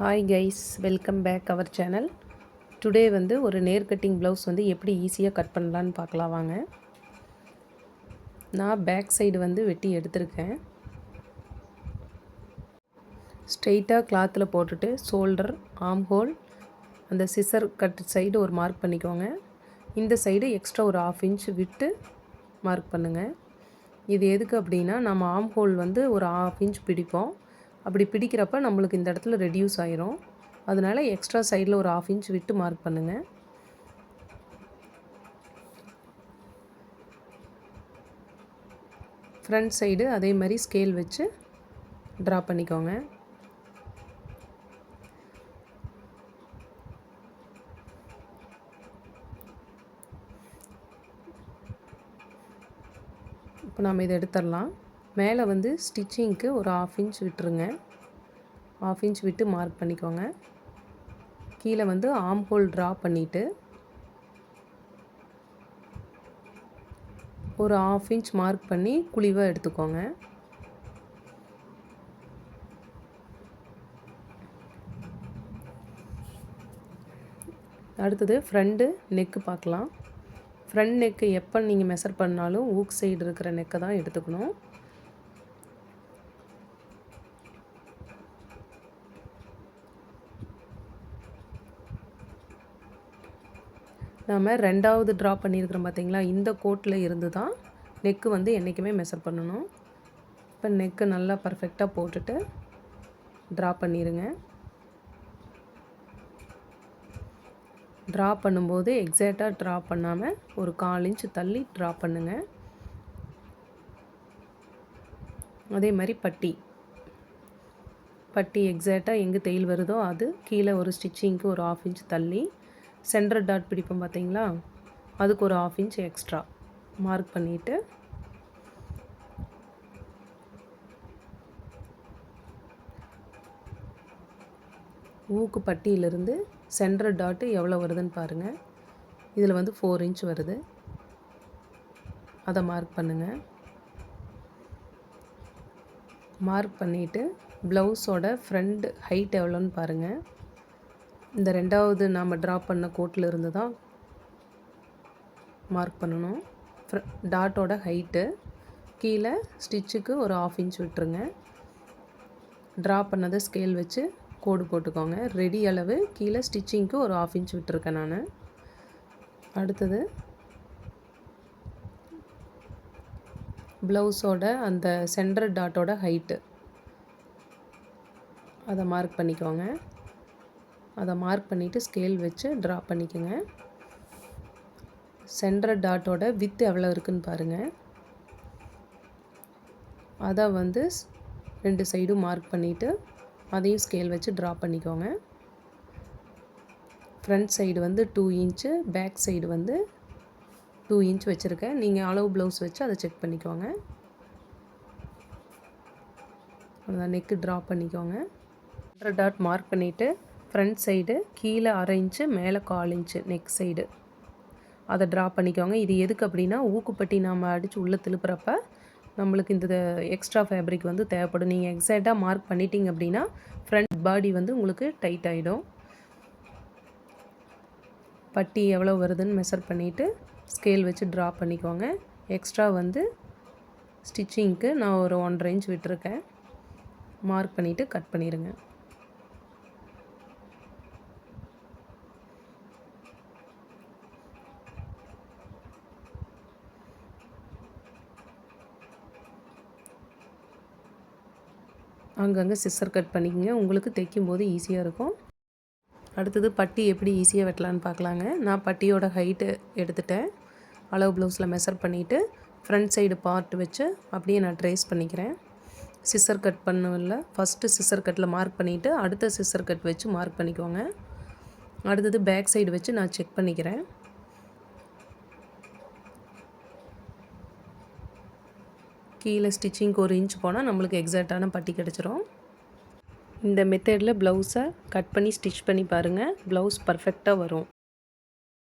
Hi guys welcome back our channel today வந்து ஒரு நேர் கட்டிங் ப்ளவுஸ் வந்து எப்படி ஈஸியாக கட் பண்ணலான்னு பார்க்கலாம் வாங்க. நான் பேக் சைடு வந்து வெட்டி எடுத்திருக்கேன். ஸ்ட்ரெயிட்டாக கிளாத்தில் போட்டுட்டு ஷோல்டர் ஆம் ஹோல் அந்த சிசர் கட் சைடு ஒரு மார்க் பண்ணிக்கோங்க. இந்த சைடு எக்ஸ்ட்ரா ஒரு ஆஃப் இன்ச் விட்டு மார்க் பண்ணுங்கள் இது எதுக்கு அப்படின்னா நம்ம ஆம் ஹோல் வந்து ஒரு ஆஃப் இன்ச் பிடிப்போம். அப்படி பிடிக்கிறப்ப நம்மளுக்கு இந்த இடத்துல ரெடியூஸ் ஆயிரும். அதனால் எக்ஸ்ட்ரா சைடில் ஒரு ஆஃப் இன்ச் விட்டு மார்க் பண்ணுங்கள் ஃப்ரண்ட் சைடு அதே மாதிரி ஸ்கேல் வச்சு ட்ரா பண்ணிக்கோங்க. இப்போ நம்ம இதை எடுத்துடலாம். மேலே வந்து ஸ்டிச்சிங்க்கு ஒரு ஆஃப் இன்ச் விட்டுருங்க. ஆஃப் இன்ச் விட்டு மார்க் பண்ணிக்கோங்க. கீழே வந்து ஆம் ஹோல் ட்ரா பண்ணிவிட்டு ஒரு ஆஃப் இன்ச் மார்க் பண்ணி குழிவாக எடுத்துக்கோங்க. அடுத்தது ஃப்ரண்ட்டு நெக்கு பார்க்கலாம். ஃப்ரண்ட் நெக்கு எப்போ நீங்கள் மெஷர் பண்ணாலும் ஊக் சைடு இருக்கிற நெக்கை தான் எடுத்துக்கணும். நாம் ரெண்டாவது ட்ரா பண்ணியிருக்கிறோம் பார்த்தீங்களா? இந்த கோட்டில் இருந்து தான் நெக்கு வந்து என்றைக்குமே மெஷர் பண்ணணும். இப்போ நெக்கு நல்லா பர்ஃபெக்டாக போட்டுட்டு ட்ரா பண்ணிடுங்க ட்ரா பண்ணும்போது எக்ஸாக்டாக ட்ரா பண்ணாமல் ஒரு கால் இன்ச் தள்ளி ட்ரா பண்ணுங்கள் அதே மாதிரி பட்டி. பட்டி எக்ஸாக்டாக எங்கே தையல் வருதோ அது கீழே ஒரு ஸ்டிச்சிங்க்கு ஒரு ஆஃப் இன்ச் தள்ளி சென்டர் டாட் பிடிப்போம் பார்த்தீங்களா? அதுக்கு ஒரு ஆஃப் இன்ச் எக்ஸ்ட்ரா மார்க் பண்ணிவிட்டு ஊக்கு பட்டியிலிருந்து சென்டர் டாட்டு எவ்வளோ வருதுன்னு பாருங்கள் இதில் வந்து ஃபோர் இன்ச் வருது. அதை மார்க் பண்ணுங்கள் மார்க் பண்ணிவிட்டு ப்ளவுஸோட ஃப்ரண்ட் ஹைட் எவ்வளோன்னு பாருங்கள் இந்த ரெண்டாவது நாம் ட்ரா பண்ண கோட்டில் இருந்து தான் மார்க் பண்ணணும். டாட்டோட ஹைட்டு கீழே ஸ்டிச்சுக்கு ஒரு ஆஃப் இன்ச் விட்டுருங்க. ட்ரா பண்ணதை ஸ்கேல் வச்சு கோடு போட்டுக்கோங்க. ரெடி அளவு கீழே ஸ்டிச்சிங்க்கு ஒரு ஆஃப் இன்ச் விட்டுருக்கேன் நான். அடுத்தது ப்ளவுஸோட அந்த சென்டர் டாட்டோட ஹைட்டு அதை மார்க் பண்ணிக்கோங்க. அதை மார்க் பண்ணிவிட்டு ஸ்கேல் வச்சு ட்ரா பண்ணிக்கோங்க. சென்டர் டாட்டோட வித்து எவ்வளோ இருக்குன்னு பாருங்கள் அதை வந்து ரெண்டு சைடும் மார்க் பண்ணிவிட்டு அதையும் ஸ்கேல் வச்சு ட்ரா பண்ணிக்கோங்க. ஃப்ரண்ட் சைடு வந்து டூ இன்ச்சு பேக் சைடு வந்து டூ இன்ச் வச்சுருக்கேன். நீங்கள் அளவு ப்ளவுஸ் வச்சு அதை செக் பண்ணிக்கோங்க. அதான் நெக்கு ட்ரா பண்ணிக்கோங்க. ஹண்ட்ரட் டாட் மார்க் பண்ணிவிட்டு ஃப்ரண்ட் சைடு கீழே அரை இன்ச்சு மேலே கால் இன்ச்சு நெக் சைடு அதை ட்ரா பண்ணிக்கோங்க. இது எதுக்கு அப்படின்னா ஊக்குப்பட்டி நாம் அடித்து உள்ளே திருப்புறப்ப நம்மளுக்கு இந்த எக்ஸ்ட்ரா ஃபேப்ரிக் வந்து தேவைப்படும். நீங்கள் எக்ஸாக்டாக மார்க் பண்ணிட்டீங்க அப்படின்னா ஃப்ரண்ட் பாடி வந்து உங்களுக்கு டைட் ஆகிடும் பட்டி எவ்வளோ வருதுன்னு மெஷர் பண்ணிவிட்டு ஸ்கேல் வச்சு ட்ரா பண்ணிக்கோங்க. எக்ஸ்ட்ரா வந்து ஸ்டிச்சிங்க்கு நான் ஒரு ஒன்றரை இன்ச் விட்டுருக்கேன். மார்க் பண்ணிவிட்டு கட் பண்ணிடுங்க அங்கங்கே சிஸ்ஸர் கட் பண்ணிக்கோங்க. உங்களுக்கு தைக்கும்போது ஈஸியாக இருக்கும். அடுத்தது பட்டி எப்படி ஈஸியாக வெட்டலான்னு பார்க்கலாங்க. நான் பட்டியோட ஹைட்டு எடுத்துட்டேன். அளவு ப்ளவுஸில் மெஷர் பண்ணிவிட்டு ஃப்ரண்ட் சைடு பார்ட் வச்சு அப்படியே நான் ட்ரேஸ் பண்ணிக்கிறேன். சிஸ்ஸர் கட் பண்ணவில்ல ஃபஸ்ட்டு சிஸ்ஸர் கட்டில் மார்க் பண்ணிவிட்டு அடுத்த சிஸ்ஸர் கட் வச்சு மார்க் பண்ணிக்கோங்க. அடுத்தது பேக் சைடு வச்சு நான் செக் பண்ணிக்கிறேன். கீழே ஸ்டிச்சிங்க்கு ஒரு இன்ச் போனால் நம்மளுக்கு எக்ஸாக்டான பட்டி கிடச்சிரும். இந்த மெத்தடில் ப்ளவுஸை கட் பண்ணி ஸ்டிச் பண்ணி பாருங்கள் ப்ளவுஸ் பர்ஃபெக்டாக வரும்.